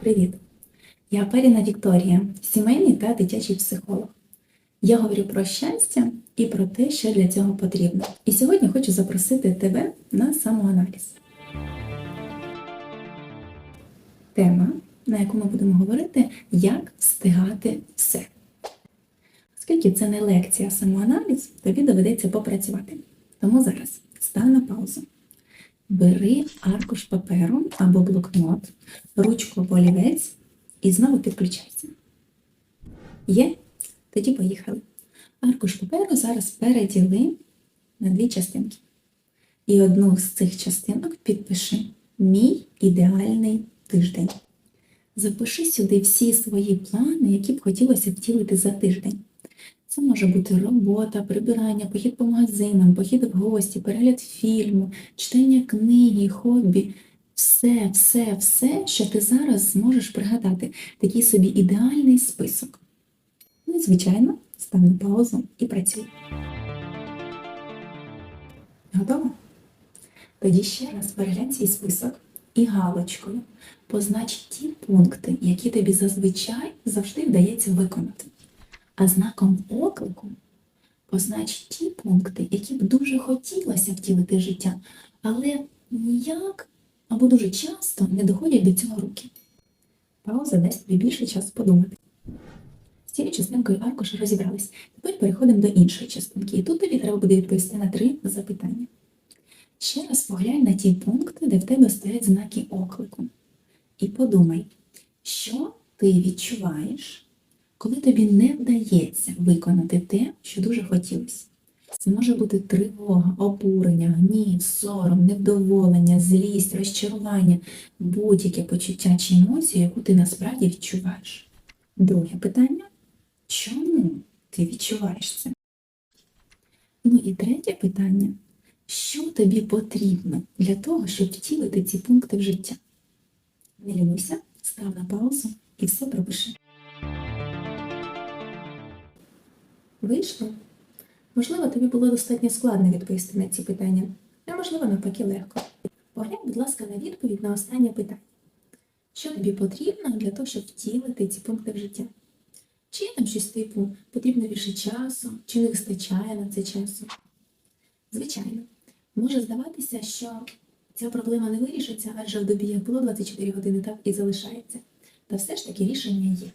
Привіт! Я Паріна Вікторія, сімейний та дитячий психолог. Я говорю про щастя і про те, що для цього потрібно. І сьогодні хочу запросити тебе на самоаналіз. Тема, на яку ми будемо говорити, як встигати все. Оскільки це не лекція, а самоаналіз, тобі доведеться попрацювати. Тому зараз став на паузу. Бери аркуш паперу або блокнот, ручку або олівець і знову підключайся. Є? Тоді поїхали. Аркуш паперу зараз переділи на дві частинки. І одну з цих частинок підпиши Мій ідеальний тиждень. Запиши сюди всі свої плани, які б хотілося втілити за тиждень. Це може бути робота, прибирання, похід по магазинам, похід в гості, перегляд фільму, читання книги, хобі. Все, все, все, що ти зараз зможеш пригадати. Такий собі ідеальний список. Ну і, звичайно, став на паузу і працюй. Готово? Тоді ще раз переглянь свій список і галочкою познач ті пункти, які тобі зазвичай завжди вдається виконати. А знаком оклику познач ті пункти, які б дуже хотілося втілити в життя, але ніяк або дуже часто не доходять до цього руки. Пауза дасть тобі більше часу подумати. З цією частинкою аркуша розібрались. Тепер переходимо до іншої частинки. І тут тобі треба буде відповісти на три запитання. Ще раз поглянь на ті пункти, де в тебе стоять знаки оклику. І подумай, що ти відчуваєш, коли тобі не вдається виконати те, що дуже хотілося. Це може бути тривога, обурення, гнів, сором, невдоволення, злість, розчарування, будь-яке почуття чи емоцію, яку ти насправді відчуваєш. Друге питання чому ти відчуваєш це? Ну і третє питання що тобі потрібно для того, щоб втілити ці пункти в життя? Не лінуйся, став на паузу і все пропиши. Вийшло? Можливо, тобі було достатньо складно відповісти на ці питання, а можливо, навпаки, легко. Поглянь, будь ласка, на відповідь на останнє питання. Що тобі потрібно для того, щоб втілити ці пункти в життя? Чи є там щось типу потрібно більше часу, чи не вистачає на це часу? Звичайно, може здаватися, що ця проблема не вирішиться, адже в добі як було 24 години, так і залишається. Та все ж таки рішення є.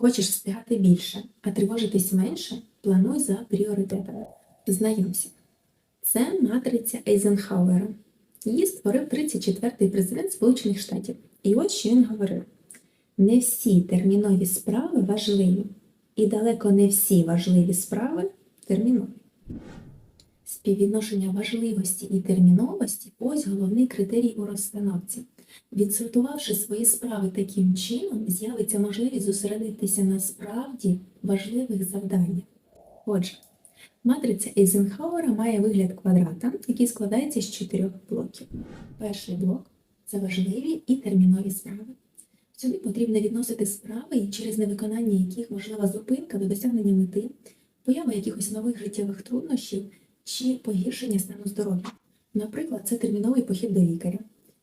Хочеш встигати більше, а тривожитись менше, плануй за пріоритетами. Знайомся. Це матриця Ейзенхауера. Її створив 34-й президент Сполучених Штатів. І от що він говорив: не всі термінові справи важливі, і далеко не всі важливі справи термінові. Співвідношення важливості і терміновості ось головний критерій у розстановці. Відсортувавши свої справи таким чином, з'явиться можливість зосередитися на справді важливих завданнях. Отже, матриця Ейзенхауера має вигляд квадрата, який складається з чотирьох блоків. Перший блок це важливі і термінові справи. Сюди потрібно відносити справи, через невиконання яких можлива зупинка до досягнення мети, поява якихось нових життєвих труднощів чи погіршення стану здоров'я. Наприклад, це терміновий похід до лікаря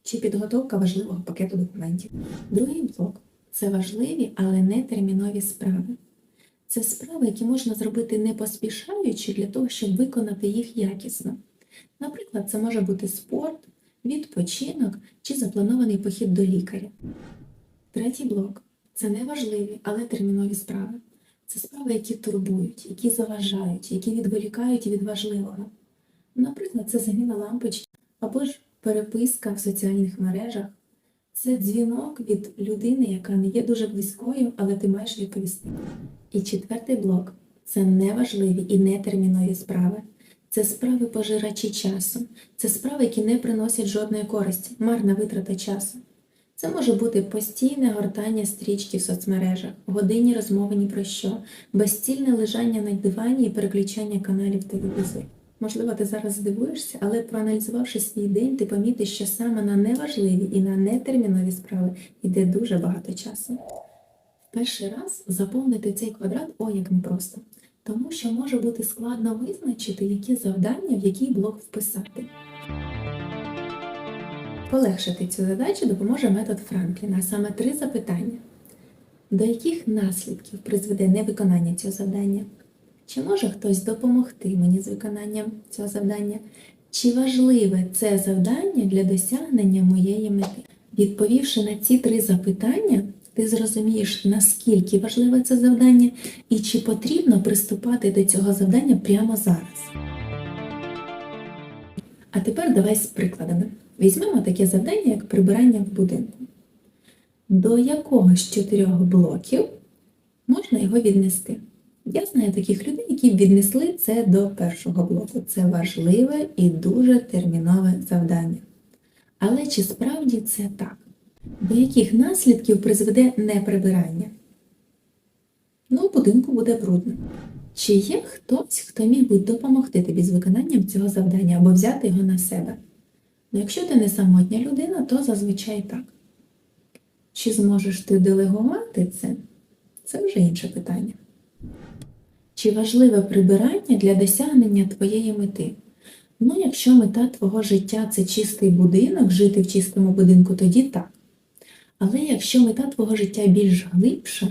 чи підготовка важливого пакету документів. Другий блок це важливі, але не термінові справи. Це справи, які можна зробити не поспішаючи для того, щоб виконати їх якісно. Наприклад, це може бути спорт, відпочинок чи запланований похід до лікаря. Третій блок це неважливі, але термінові справи. Це справи, які турбують, які заважають, які відволікають від важливого. Наприклад, це заміна лампочки або ж переписка в соціальних мережах. Це дзвінок від людини, яка не є дуже близькою, але ти маєш відповісти. І четвертий блок це неважливі і нетермінові справи. Це справи пожирачі часу, це справи, які не приносять жодної користі, марна витрата часу. Це може бути постійне гортання стрічки в соцмережах, годинні розмови ні про що, безцільне лежання на дивані і переключання каналів телевізору. Можливо, ти зараз здивуєшся, але проаналізувавши свій день, ти помітиш, що саме на неважливі і на нетермінові справи йде дуже багато часу. Перший раз заповнити цей квадрат о як непросто, тому що може бути складно визначити, які завдання в який блок вписати. полегшити цю задачу допоможе метод Франкліна, саме три запитання. До яких наслідків призведе невиконання цього завдання? Чи може хтось допомогти мені з виконанням цього завдання? Чи важливе це завдання для досягнення моєї мети? Відповівши на ці три запитання, ти зрозумієш, наскільки важливе це завдання і чи потрібно приступати до цього завдання прямо зараз. А тепер давай з прикладами. Візьмемо таке завдання, як прибирання в будинку. До якого з чотирьох блоків можна його віднести? Я знаю таких людей, які віднесли це до першого блоку. Це важливе і дуже термінове завдання. Але чи справді це так? До яких наслідків призведе неприбирання? Ну, у будинку буде брудно. Чи є хтось, хто міг би допомогти тобі з виконанням цього завдання або взяти його на себе? Ну, якщо ти не самотня людина, то зазвичай так. Чи зможеш ти делегувати це? Це вже інше питання. Чи важливе прибирання для досягнення твоєї мети? Ну, якщо мета твого життя це чистий будинок, жити в чистому будинку, тоді так. Але якщо мета твого життя більш глибша,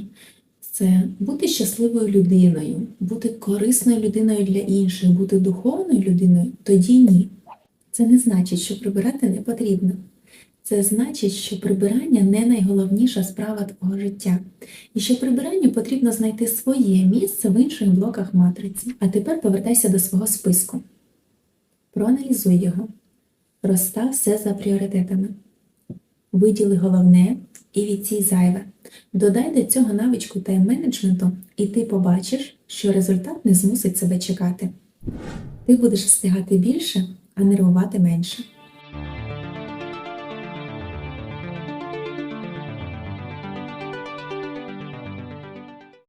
це бути щасливою людиною, бути корисною людиною для інших, бути духовною людиною, тоді ні. Це не значить, що прибирати не потрібно. Це значить, що прибирання не найголовніша справа твого життя, і що прибиранню потрібно знайти своє місце в інших блоках матриці. А тепер повертайся до свого списку. Проаналізуй його. Розстав все за пріоритетами. Виділи головне і відсій зайве. Додай до цього навичку тайм-менеджменту, і ти побачиш, що результат не змусить себе чекати. Ти будеш встигати більше, а нервувати менше.